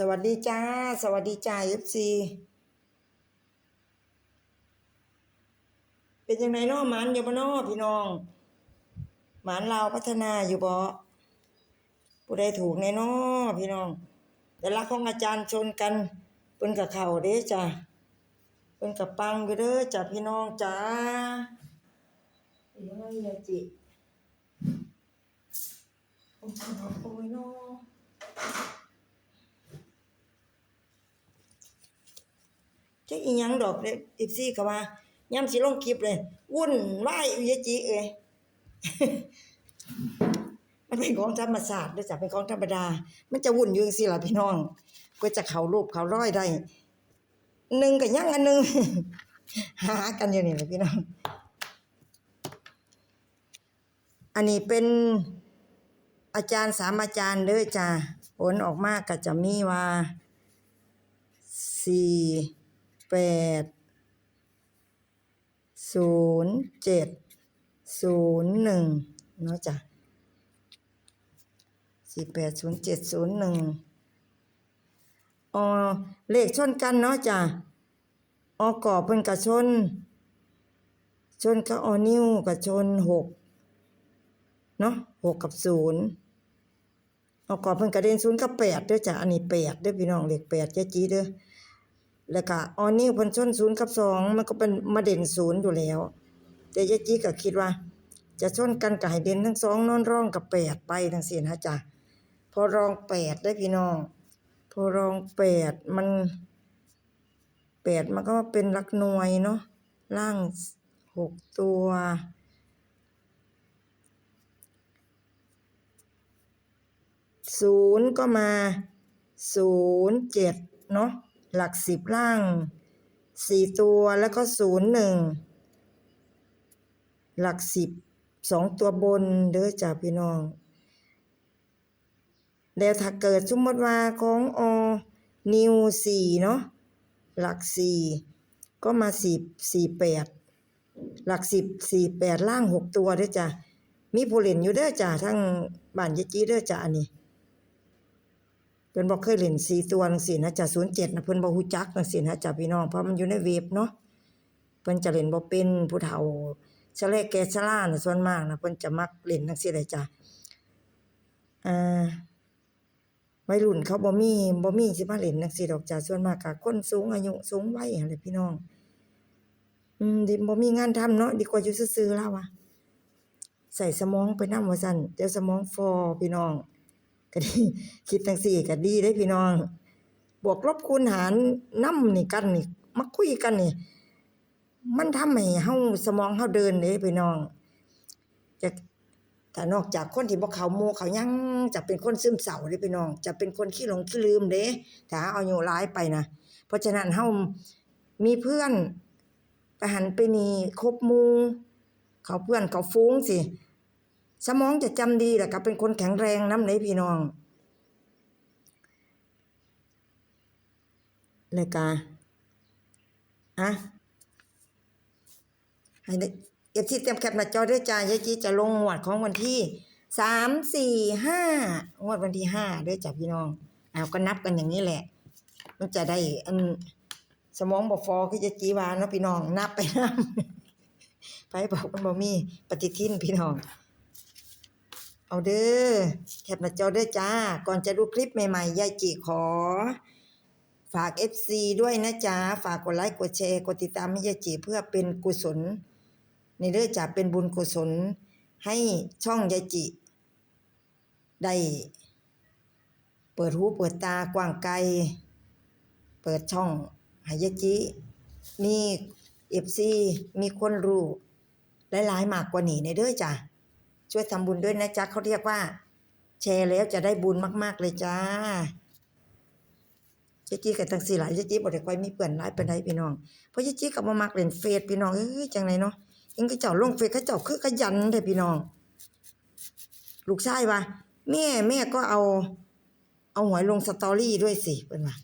สวัสดีจ้า สวัสดีจ้าเอฟซีเป็นยังไงนาะหมันอยู่บ่นาะพี่น้อง หมันเราพัฒนาอยู่บ่ผู้ใดถูกแน่เนาะพี่น้องแต่ละของอาจารย์ชนกันเพิ่นกับเข่าเด้จ้ะเพิ่นกับปังอยู่เด้อจ้ะพี่น้องจ้าเป็นยังไงยาจิโอ้ยโอ้ย เนาะจักอีหยังดอกเด้อีซี่ก็ว่ายามสิลงคลิปเลย วุ่นวายอยู่ยจิเอ้ยมันเป็นของธรรมศาสตร์เด้อจ้ะเป็นของธรรมดา มันจะวุ่นยู่งซี่ล่ะพี่น้องก็จะเขารูปเขาร้อยได้หนึ่งก็ยังอันหนึ่งหากันอยู่นี่แหละพี่น้อง อันนี้เป็นอาจารย์สามอาจารย์เด้อจ้ะผลออกมาก็จะมีว่าสี่ แปดศูนย์เจ็ดศูนย์หนึ่งเนาะจ้ะสี่แปดศูนย์เจ็ดศูนย์หนึ่งอ๋อเลขชนกันเนาะจ้ะออกอบเพิ่นกับชน ชนกับออนิ้วกับชนหกเนาะหกกับศูนย์ออกอบเพิ่นกระเด็นศูนย์กับแปดเด้อจ้ะอันนี้แปดเด้อพี่น้องเลขแปดเจ๊จีเด้อ แล้วก็ออนิ้วเพิ่นชนศูนย์กับสองมันก็เป็นมาเด่นศูนย์อยู่แล้ว แต่ยายจี้ก็คิดว่า จะชนกันก็ให้เด่นทั้งสองนอนร่องกับแปดไปทั้งสี่นะจ๊ะพอรองแปดได้พี่น้อง พอรองแปดมันแปดมันก็เป็นลักหน่วยเนาะล่างหกตัวศูนย์ก็มาศูนย์เจ็ดเนาะ หลักสิบล่างสี่ตัวแล้วก็ศูนย์หนึ่งหลักสิบสองตัวบนเด้อจ้าพี่น้องแล้วถ้าเกิดสมมติว่าของอนิวสี่เนาะหลักสี่ก็มาสี่สี่แปดหลักสิบสี่แปดล่างหกตัวเด้อจ้ามีผู้เล่นอยู่เด้อจ้าทั้งบ้านยจีเด้อจ้าอันนี้ พิ่นบ่เคยเล่นสีตัวจังซี่นะจ้ะ07นะเพิ่นบ่ฮู้จักจังซี่นะจ้ะพี่น้องเพราะมันอยู่ในเว็บเนาะเพิ่นจะเล่นบ่เป็นผู้เฒ่าชะแลแกชราน่ะส่วนมากนะเพิ่นจะมักเล่นจังซี่เลยจ้ะอ่าวัยรุ่นเขาบ่มีบ่มีสิมาเล่นจังซี่ดอกจ้ะส่วนมากก็คนสูงอายุสูงวัยหั่นแหละพี่น้อง อืมดิบ่มีงานทำเนาะดีกว่าอยู่ซื่อๆแล้วว่ะใส่สมองไปนำว่าซั่นเดี๋ยวสมองฟอพี่น้อง ก็ดีคิดจังซี่ก็ดีเด้พี่น้อง บวกลบคูณหารนำนี่กันนี่มาคุยกันนี่ มันทำให้เฮาสมองเฮาเดินเด้พี่น้องจะแต่นอกจากคนที่บ่เขาหมู่เขายังจะเป็นคนซึมเศร้าเด้พี่น้อง จะเป็นคนขี้หลงขี้ลืมเด้ถ้าเอาอายุหลายไปนะเพราะฉะนั้นเฮามีเพื่อนไปหันไปนี่คบมูเขาเพื่อนเขาฟุ้งสิ สมองจะจำดีแหละก็เป็นคนแข็งแรงน้ำไหนพี่น้องเลยกาอะให้เอฟซีเต็มแคปหน้าจอด้วยจ้ายายจีจะลงงวดของวันที่สามสี่ห้างวดวันที่ห้าด้วยจ้ะพี่น้องอ้าวก็นับกันอย่างนี้แหละ มันจะได้อันสมองบ่ฟอคือยายจีวาเนาะพี่น้องนับไปนับไปบอกมันบ่มีปฏิทินพี่น้อง เอาเด้อแคปหน้าจอเด้อจ้า ก่อนจะดูคลิปใหม่ๆยายจีขอ ฝาก FC ด้วยนะจ๊ะ ฝากกดไลค์กดแชร์กดติดตามให้ยายจีเพื่อเป็นกุศล ในเด้อจ้ะเป็นบุญกุศล ให้ช่องยายจิได้ เปิดหูเปิดตากว้างไกล เปิดช่องให้ยายจิมี FC มีคนรู้หลายๆมากกว่านี้ในเด้อจ้ะ ช่วยทำบุญด้วยนะจ๊ะเขาเรียกว่า แชร์แล้วจะได้บุญมาก ๆ เลยจ้าเจ๊จี้กับตังสี่หลายเจ๊จี้บ่ได้ค่อยมีเพื่อนหลายปานใดพี่น้องเพราะเจ๊จี้ก็บ่มักเล่นเฟซพี่น้องเอ้ยจังไดเนาะเอ็งก็เจ้าลงเฟซเขาเจ้าคือขยันเด้อพี่น้อง ลูกชายว่าแม่แม่ก็เอา เอาหวยลงสตอรี่ด้วยสิเพิ่นว่า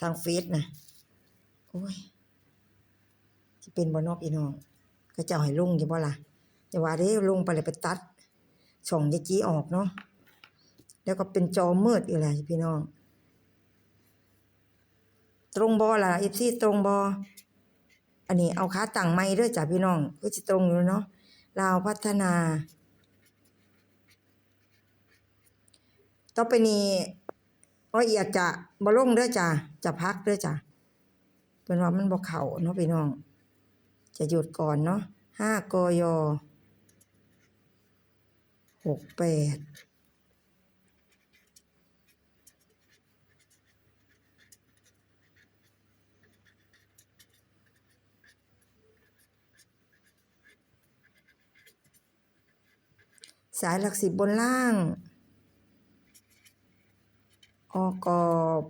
ทางเฟซนะโอ้ยสิเป็นบ่เนาะพี่น้องเขาเจ้าให้ลงอยู่บ่ล่ะแต่ว่าเด้ลงไปเลยไปตัด ช่องยายจีออกเนาะแล้วก็เป็นจอมืดอีกแหละพี่น้อง ตรงบอล่ะเอฟซีตรงบออันนี้เอาขาตั้งไม้ด้อจ้ะพี่น้องก็จะตรงอยู่เนาะลาวพัฒนา ต่อไปนี้อ้อเอียดจะบ่ลงด้อจ้ะจะพักด้อจ้ะเป็นว่ามันบ่เข้าเนาะพี่น้อง จะหยุดก่อนเนาะห้ากยห กแปดสายหลักสิบบนล่าง อกอบ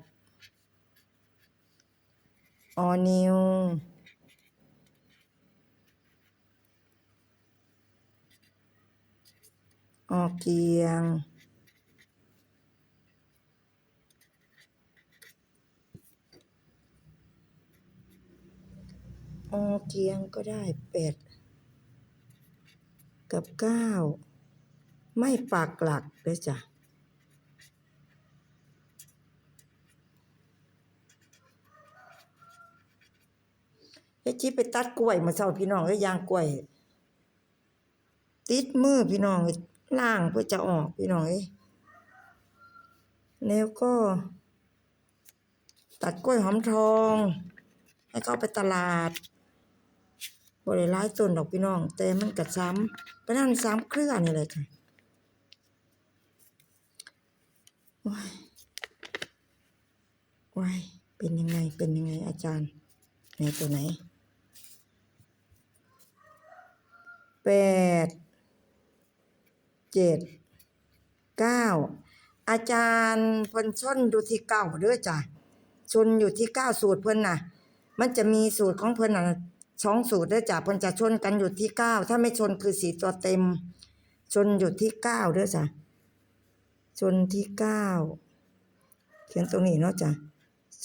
ออนิว ออเกียง ออเกียงก็ได้แปดกับเก้าไม่ปากหลักเลยจ้ะยายจีไปตัดกล้วยมาเช้าพี่น้องก็ยางกล้วย ติดมือพี่น้อง ล่างเพื่อจะออกพี่น้องเอ้ยแล้วก็ ตัดกล้วยหอมทอง ให้เขาไปตลาดบริร้ายต้นดอกพี่น้อง แต่มันกัดซ้ำไปนั่นซ้ำเครือนี่เลยค่ะโอ้ยโอ้ยเป็นยังไง เป็นยังไงอาจารย์ไหนตัวไหนแปด เจ็ดเก้าอาจารย์เพิ่นชนอยู่ที่เก้าเด้อจ้ะชนอยู่ที่เก้าสูตรเพิ่นน่ะ มันจะมีสูตรของเพิ่นน่ะสองสูตรเด้อจ้ะเพิ่นจะชนกันอยู่ที่เก้าถ้าไม่ชนคือสีตัวเต็ม ชนอยู่ที่เก้าเด้อจ้ะชนที่เก้าเขียนตรงนี้เนาะจ้ะ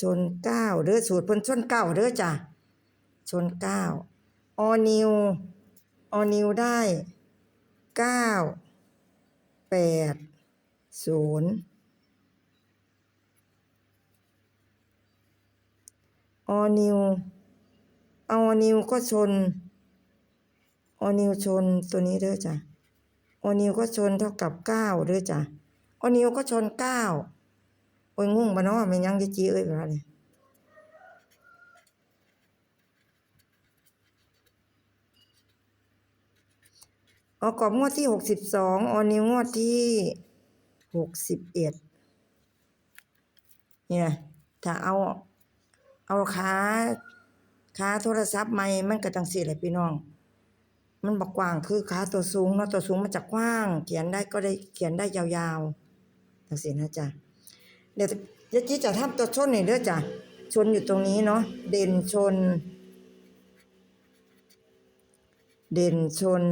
ชนเก้าเด้อสูตรเพิ่นชนเก้าเด้อจ้ะชนเก้าออนิวออนิวได้เก้า แปดศูนย์ออนิวออนิวก็ชนออนิวชนตัวนี้ด้อจ้ะออนิวก็ชนเท่ากับเก้าด้อจ้ะออนิวก็ชนเก้าโอ้ยงงบ่เนาะม่นยังจีจีเอ้ยว่าเล ออกกอบงวดที่หกสิบสองออนิวงวดที่หกสิบเอ็ดเนี่ยถ้าเอาเอาขาขาโทรศัพท์ใหม่มันก็จังซี่แหละพี่น้อง มันบอกกว้างคือขาตัวสูงเนาะตัวสูงมันจะกว้าง เขียนได้ก็ได้เขียนได้ยาวๆจังซี่นะจ๊ะเดี๋ยวยจีจะทำตัวชนนี่เด้อจ้ะชนอยู่ตรงนี้เนาะเด่นชน เด่นชน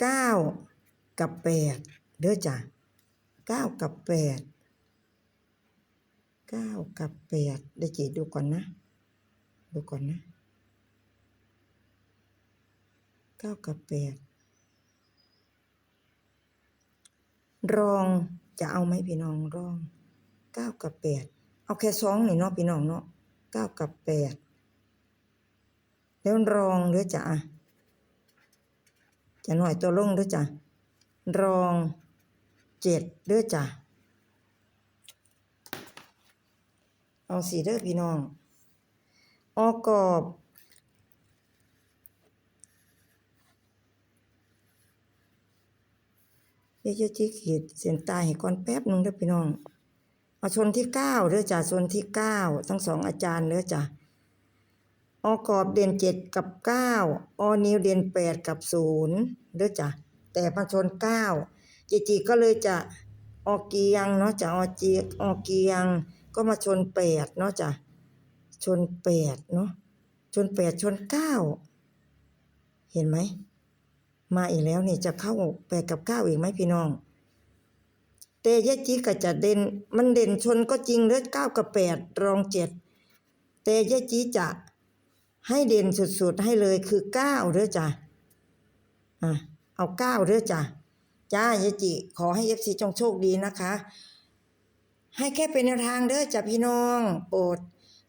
เก้ากับแปดเด้อจ้ะเก้ากับแปดเก้ากับแปดเดี๋ยวจีดูก่อนนะ ดูก่อนนะเก้ากับแปดรองจะเอาไหมพี่น้องรองเก้ากับแปดเอาแค่สองนี่เนาะพี่น้องเนาะเก้ากับแปดแล้วรองเด้อจ้ะ จะหน่อยตัวลงด้อจ้ะรองเจ็ดด้อจ้ะเอาสีเด้อพี่น้อง ออกรอบ เดี๋ยวจะจี้ขีดเส้นใต้ให้ก่อนแป๊บนึงเด้อพี่น้อง เอาชนที่เก้าเด้อจ้ะชนที่เก้าทั้งสองอาจารย์เด้อจ้ะ ออกอบเด่นเจ็ดกับเก้าออนิวเด่นแปดกับศูนย์เด้อจ้ะแต่มาชนเก้าเจจีก็เลยจะออกเกียงเนาะจ้ะออเจียออกเกียง ก็มาชนแปดเนาะจ้ะชนแปดเนาะชนแปดชนเก้าเห็นไหมมาอีกแล้วนี่จะเข้าแปดกับเก้าอีกไหมพี่น้องเตยะจีก็จะเด่นมันเด่นชนก็จริงเด้อเก้ากับแปดรองเจ็ดเตยะจีจะ ให้เด่นสุดๆให้เลยคือเก้าเด้อจ้ะอะเอาเก้าเด้อจ้ะจ้ายจิ ขอให้เอฟซีจงโชคดีนะคะ ให้แค่เป็นแนวทางเด้อจ้ะพี่น้อง โปรด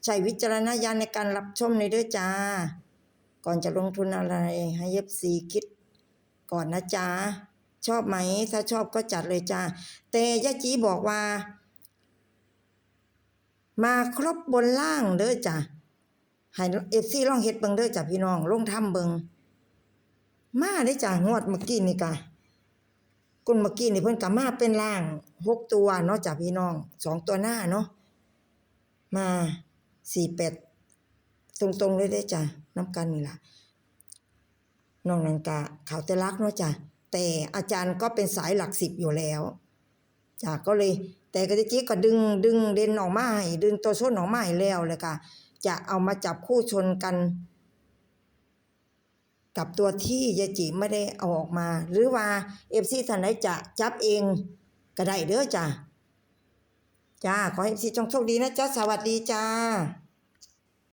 ใช้วิจารณญาณในการรับชมในเด้อจ้า ก่อนจะลงทุนอะไรให้เย็บซีคิดก่อนนะจ๊ะชอบไหม ถ้าชอบก็จัดเลยจ้าแต่ยะจีบอกว่า มาครบบนล่างเด้อจ้ะ ให้เอฟซีลองเฮ็ดเบิ่งเด้อจ้ะพี่น้องลงทำเบิ่งมาเด้จ้ะงวดเมื่อกี้นี่กะกุนเมื่อกี้นี่เพิ่นก็มาเป็นล่างหกตัวเนาะจ้ะพี่น้องสองตัวหน้าเนาะมาสี่แปดตรงๆเลยเด้จ้ะน้ำกันนี่ล่ะน้องนันกะเขาแต่รักเนาะจ้ะแต่อาจารย์ก็เป็นสายหลักสิบอยู่แล้วจ้ะก็เลย แต่กระจิก็ดึงดึงเด่นออกมาให้ดึงตัวส้นออกมาให้แล้วเลยค่ะ จะเอามาจับคู่ชนกัน กับตัวที่ยายจิไม่ได้เอาออกมา หรือว่าเอฟซีท่านไดจะจับเองก็ได้เด้อจ้ะจ้าขอให้เอฟซีจงโชคดีนะจ้าสวัสดีจ้า